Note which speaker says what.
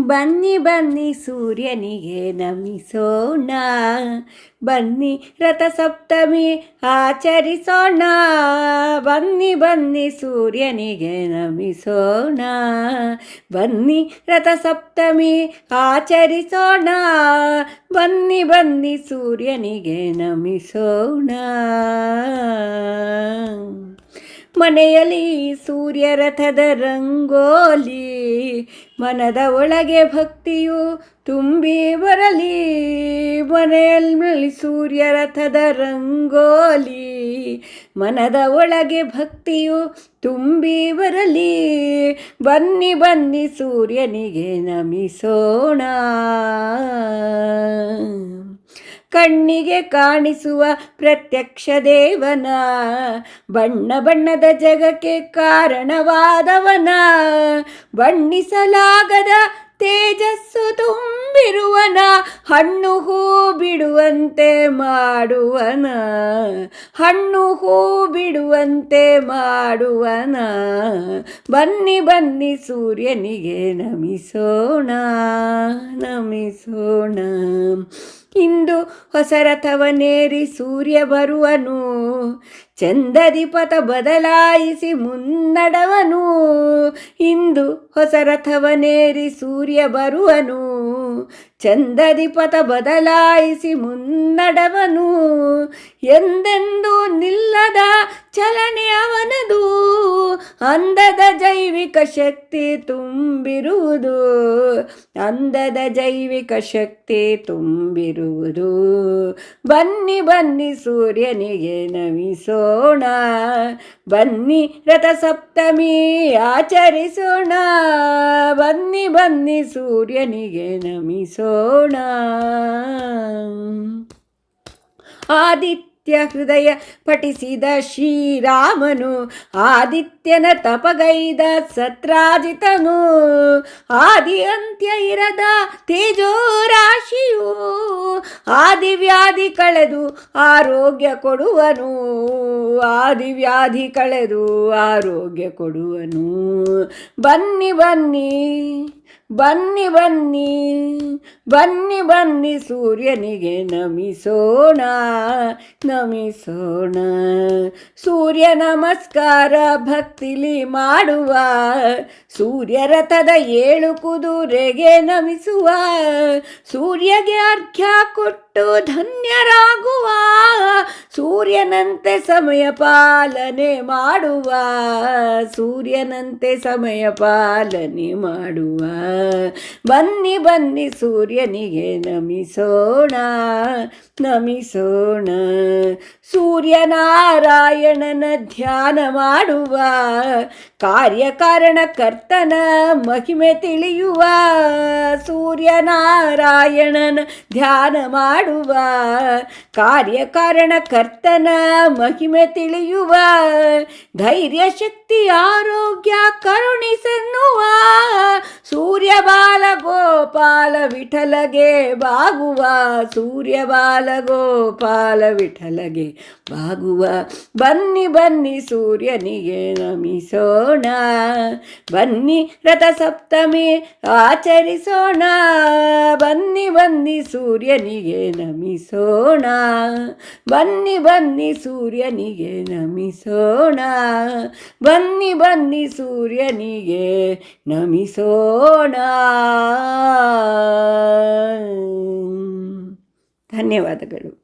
Speaker 1: ಬನ್ನಿ ಬನ್ನಿ ಸೂರ್ಯನಿಗೆ ನಮಿಸೋಣ. ಬನ್ನಿ ರಥಸಪ್ತಮಿ ಆಚರಿಸೋಣ. ಬನ್ನಿ ಬನ್ನಿ ಸೂರ್ಯನಿಗೆ ನಮಿಸೋಣ. ಬನ್ನಿ ರಥಸಪ್ತಮಿ ಆಚರಿಸೋಣ. ಬನ್ನಿ ಬನ್ನಿ ಸೂರ್ಯನಿಗೆ ನಮಿಸೋಣ. ಮನೆಯಲ್ಲಿ ಸೂರ್ಯರಥದ ರಂಗೋಲಿ, ಮನದ ಒಳಗೆ ಭಕ್ತಿಯು ತುಂಬಿ ಬರಲಿ. ಮನೆಯಲ್ಲಿ ಸೂರ್ಯರಥದ ರಂಗೋಲಿ, ಮನದ ಒಳಗೆ ಭಕ್ತಿಯು ತುಂಬಿ ಬರಲಿ. ಬನ್ನಿ ಬನ್ನಿ ಸೂರ್ಯನಿಗೆ ನಮಿಸೋಣ. ಕಣ್ಣಿಗೆ ಕಾಣಿಸುವ ಪ್ರತ್ಯಕ್ಷ ದೇವನ. ಬಣ್ಣ ಬಣ್ಣದ ಜಗಕ್ಕೆ ಕಾರಣವಾದವನ. ಬಣ್ಣಿಸಲಾಗದ ತೇಜಸ್ಸು ತುಂಬಿರುವನ. ಹಣ್ಣು ಹೂ ಬಿಡುವಂತೆ ಮಾಡುವನ. ಹಣ್ಣು ಹೂ ಬಿಡುವಂತೆ ಮಾಡುವನ. ಬನ್ನಿ ಬನ್ನಿ ಸೂರ್ಯನಿಗೆ ನಮಿಸೋಣ ನಮಿಸೋಣ. ಇಂದು ಹೊಸ ರಥವನೇರಿ ಸೂರ್ಯ ಬರುವನು. ಚಂದದಿ ಪಥ ಬದಲಾಯಿಸಿ ಮುನ್ನಡವನು. ಇಂದು ಹೊಸ ರಥವನೇರಿ ಸೂರ್ಯ ಬರುವನು. ಚಂದದಿ ಪಥ ಬದಲಾಯಿಸಿ ಮುನ್ನಡವನು. ಎಂದೆಂದೂ ನಿಲ್ಲದ ಚಲನೆ ಅವನದು. ಅಂದದ ಜೈವಿಕ ಶಕ್ತಿ ತುಂಬಿರುವುದು, ಅಂದದ ಜೈವಿಕ ಶಕ್ತಿ ತುಂಬಿರುವುದು. ಬನ್ನಿ ಬನ್ನಿ ಸೂರ್ಯನಿಗೆ ನಮಿಸೋಣ, ಬನ್ನಿ ರಥಸಪ್ತಮಿ ಆಚರಿಸೋಣ, ಬನ್ನಿ ಬನ್ನಿ ಸೂರ್ಯನಿಗೆ ನಮಿಸೋಣ. ಆದಿತ್ಯ ಹೃದಯ ಪಠಿಸಿದ ಶ್ರೀರಾಮನು ಆದಿತ್ಯನ ತಪಗೈದ ಸತ್ರಾಜಿತನು. ಆದಿ ಅಂತ್ಯ ಇರದ ತೇಜೋರಾಶಿಯು ಆದಿವ್ಯಾಧಿ ಕಳೆದು ಆರೋಗ್ಯ ಕೊಡುವನು. ಆದಿವ್ಯಾಧಿ ಕಳೆದು ಆರೋಗ್ಯ ಕೊಡುವನು. ಬನ್ನಿ ಬನ್ನಿ ಬನ್ನಿ ಬನ್ನಿ ಬನ್ನಿ ಬನ್ನಿ, ಸೂರ್ಯನಿಗೆ ನಮಿಸೋಣ ನಮಿಸೋಣ. ಸೂರ್ಯ ನಮಸ್ಕಾರ ಭಕ್ತಿಲಿ ಮಾಡುವ. ಸೂರ್ಯರಥದ ಏಳು ಕುದುರೆಗೆ ನಮಿಸುವ. ಸೂರ್ಯಗೆ ಅರ್ಘ್ಯ ಕೊಟ್ಟು ಧನ್ಯರಾಗುವ. ಸೂರ್ಯನಂತೆ ಸಮಯ ಪಾಲನೆ ಮಾಡುವ, ಸೂರ್ಯನಂತೆ ಸಮಯ ಪಾಲನೆ ಮಾಡುವ. ಬನ್ನಿ ಬನ್ನಿ, ಸೂರ್ಯನಿಗೆ ನಮಿಸೋಣ ನಮಿಸೋಣ. ಸೂರ್ಯನಾರಾಯಣನ ಧ್ಯಾನ ಮಾಡುವ, ಕಾರ್ಯಕಾರಣ ಕರ್ತನ ಮಹಿಮೆ ತಿಳಿಯುವ. ಸೂರ್ಯನಾರಾಯಣನ ಧ್ಯಾನ ಮಾಡುವ, ಕಾರ್ಯಕಾರಣ ಕರ್ತನ ಮಹಿಮೆ ತಿಳಿಯುವ ಧೈರ್ಯ ಶಕ್ತಿ ಆರೋಗ್ಯ ಕರುಣಿಸನ್ನುವಾ ಗೋಪಾಲ ವಿಠಲಗೆ ಬಾಗುವ ಸೂರ್ಯ ಬಾಲ ಗೋಪಾಲ ವಿಠಲಗೆ ಬಾಗುವ. ಬನ್ನಿ ಬನ್ನಿ ಸೂರ್ಯನಿಗೆ ನಮಿಸೋಣ. ಬನ್ನಿ ರಥಸಪ್ತಮಿ ಆಚರಿಸೋಣ. ಬನ್ನಿ ಬನ್ನಿ ಸೂರ್ಯನಿಗೆ ನಮಿಸೋಣ. ಬನ್ನಿ ಬನ್ನಿ ಸೂರ್ಯನಿಗೆ ನಮಿಸೋಣ. ಬನ್ನಿ ಬನ್ನಿ ಸೂರ್ಯನಿಗೆ ನಮಿಸೋಣ. ಧನ್ಯವಾದಗಳು